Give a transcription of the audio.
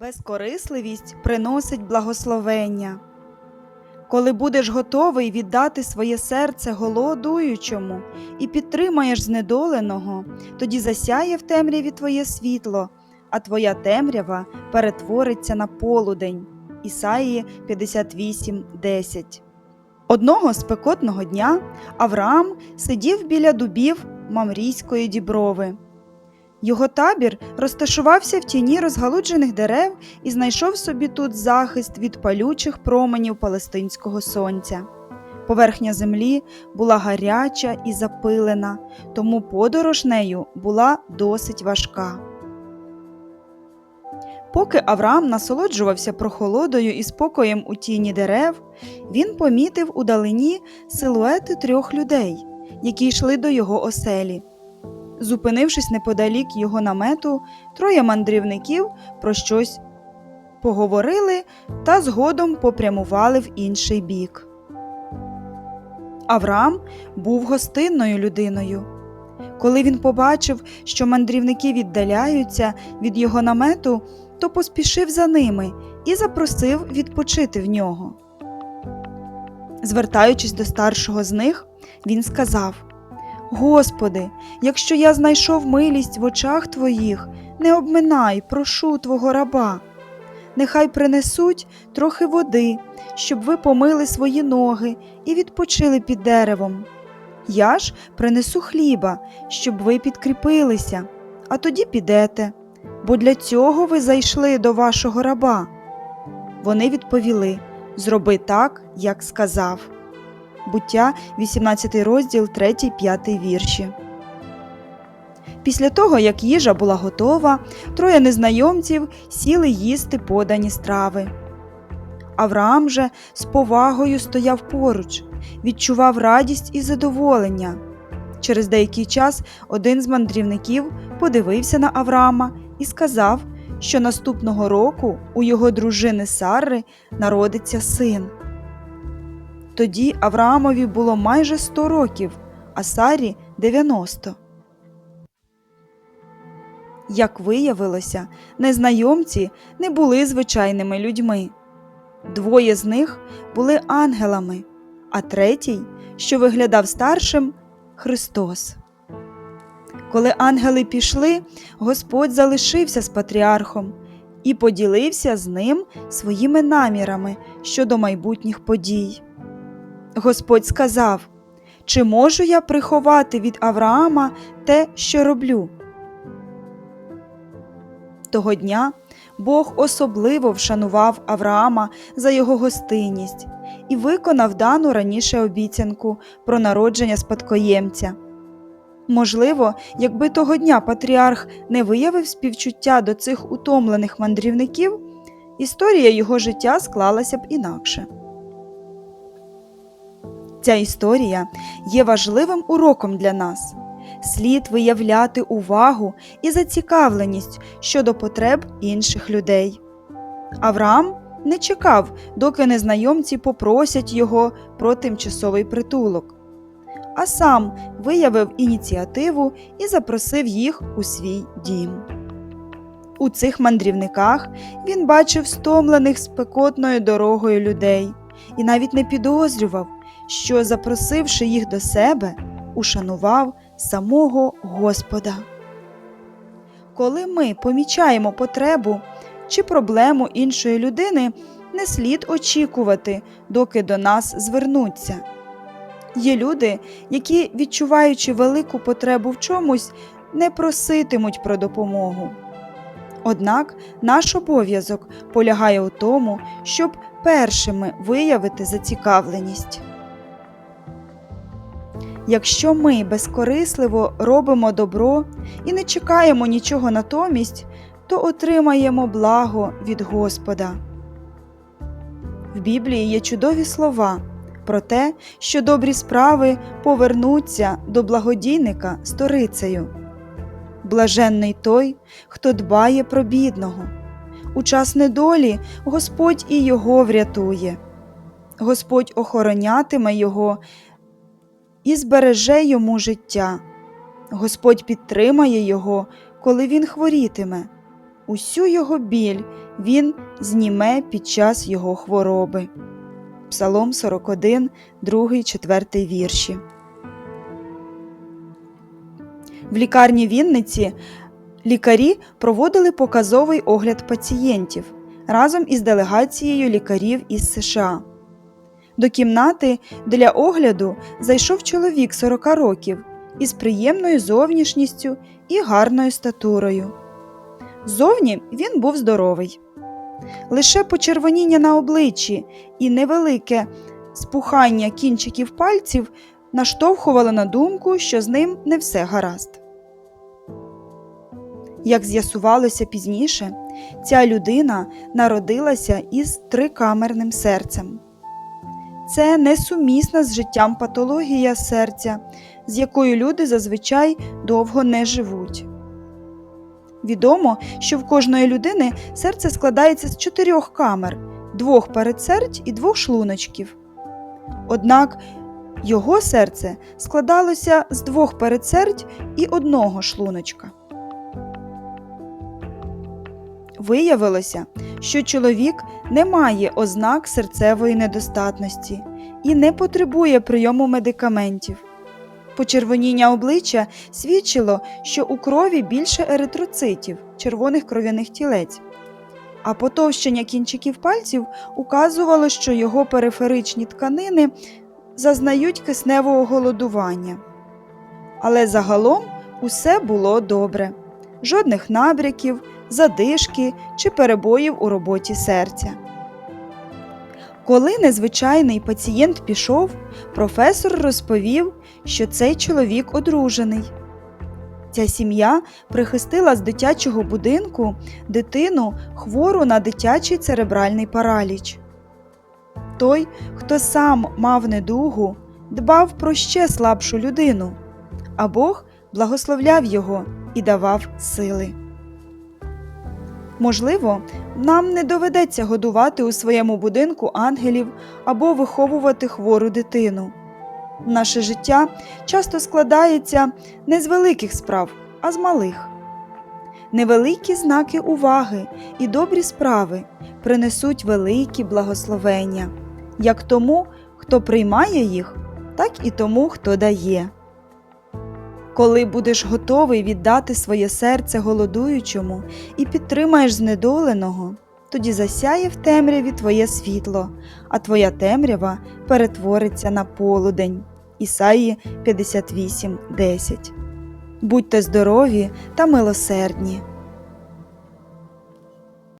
Безкорисливість приносить благословення. Коли будеш готовий віддати своє серце голодуючому і підтримаєш знедоленого, тоді засяє в темряві твоє світло, а твоя темрява перетвориться на полудень. Ісаїї 58.10 Одного спекотного дня Авраам сидів біля дубів Мамрійської діброви. Його табір розташувався в тіні розгалуджених дерев і знайшов собі тут захист від палючих променів палестинського сонця. Поверхня землі була гаряча і запилена, тому подорож нею була досить важка. Поки Авраам насолоджувався прохолодою і спокоєм у тіні дерев, він помітив удалині силуети трьох людей, які йшли до його оселі. Зупинившись неподалік його намету, троє мандрівників про щось поговорили та згодом попрямували в інший бік. Авраам був гостинною людиною. Коли він побачив, що мандрівники віддаляються від його намету, то поспішив за ними і запросив відпочити в нього. Звертаючись до старшого з них, він сказав Господи, якщо я знайшов милість в очах Твоїх, не обминай, прошу Твого раба. Нехай принесуть трохи води, щоб ви помили свої ноги і відпочили під деревом. Я ж принесу хліба, щоб ви підкріпилися, а тоді підете, бо для цього ви зайшли до вашого раба. Вони відповіли Зроби так, як сказав. Буття, 18 розділ, 3, 5 вірші. Після того, як їжа була готова, троє незнайомців сіли їсти подані страви. Авраам же з повагою стояв поруч, відчував радість і задоволення. Через деякий час один з мандрівників подивився на Авраама і сказав, що наступного року у його дружини Сарри народиться син. Тоді Авраамові було майже 100 років, а Сарі 90. Як виявилося, незнайомці не були звичайними людьми. Двоє з них були ангелами, а третій, що виглядав старшим Христос. Коли ангели пішли, Господь залишився з патріархом і поділився з ним своїми намірами щодо майбутніх подій. Господь сказав: Чи можу я приховати від Авраама те, що роблю? Того дня Бог особливо вшанував Авраама за його гостинність і виконав дану раніше обіцянку про народження спадкоємця. Можливо, якби того дня патріарх не виявив співчуття до цих утомлених мандрівників, історія його життя склалася б інакше. Ця історія є важливим уроком для нас. Слід виявляти увагу і зацікавленість щодо потреб інших людей. Авраам не чекав, доки незнайомці попросять його про тимчасовий притулок, а сам виявив ініціативу і запросив їх у свій дім. У цих мандрівниках він бачив стомлених спекотною дорогою людей і навіть не підозрював, що, запросивши їх до себе, ушанував самого Господа. Коли ми помічаємо потребу чи проблему іншої людини, не слід очікувати, доки до нас звернуться. Є люди, які, відчуваючи велику потребу в чомусь, не проситимуть про допомогу. Однак наш обов'язок полягає у тому, щоб першими виявити зацікавленість. Якщо ми безкорисливо робимо добро і не чекаємо нічого натомість, то отримаємо благо від Господа. В Біблії є чудові слова про те, що добрі справи повернуться до благодійника сторицею. Блаженний той, хто дбає про бідного. У час недолі Господь і його врятує. Господь охоронятиме його і збереже йому життя. Господь підтримає його, коли він хворітиме. усю його біль він зніме під час його хвороби. Псалом 41, 2, 4 вірші. В лікарні Вінниці лікарі проводили показовий огляд пацієнтів разом із делегацією лікарів із США. До кімнати для огляду зайшов чоловік 40 років із приємною зовнішністю і гарною статурою. Зовні він був здоровий. Лише почервоніння на обличчі і невелике спухання кінчиків пальців наштовхувало на думку, що з ним не все гаразд. Як з'ясувалося пізніше, ця людина народилася із трикамерним серцем. Це несумісна з життям патологія серця, з якою люди зазвичай довго не живуть. Відомо, що в кожної людини серце складається з чотирьох камер, двох передсердь і двох шлуночків. Однак його серце складалося з двох передсердь і одного шлуночка. Виявилося, що чоловік не має ознак серцевої недостатності і не потребує прийому медикаментів. Почервоніння обличчя свідчило, що у крові більше еритроцитів, червоних кров'яних тілець, а потовщення кінчиків пальців указувало, що його периферичні тканини зазнають кисневого голодування. Але загалом усе було добре, жодних набряків, задишки чи перебоїв у роботі серця. Коли незвичайний пацієнт пішов, професор розповів, що цей чоловік одружений. Ця сім'я прихистила з дитячого будинку дитину хвору на дитячий церебральний параліч. Той, хто сам мав недугу, дбав про ще слабшу людину, а Бог благословляв його і давав сили. Можливо, нам не доведеться годувати у своєму будинку ангелів або виховувати хвору дитину. Наше життя часто складається не з великих справ, а з малих. Невеликі знаки уваги і добрі справи принесуть великі благословення, як тому, хто приймає їх, так і тому, хто дає. Коли будеш готовий віддати своє серце голодуючому і підтримаєш знедоленого, тоді засяє в темряві твоє світло, а твоя темрява перетвориться на полудень. Ісаї 58.10 Будьте здорові та милосердні.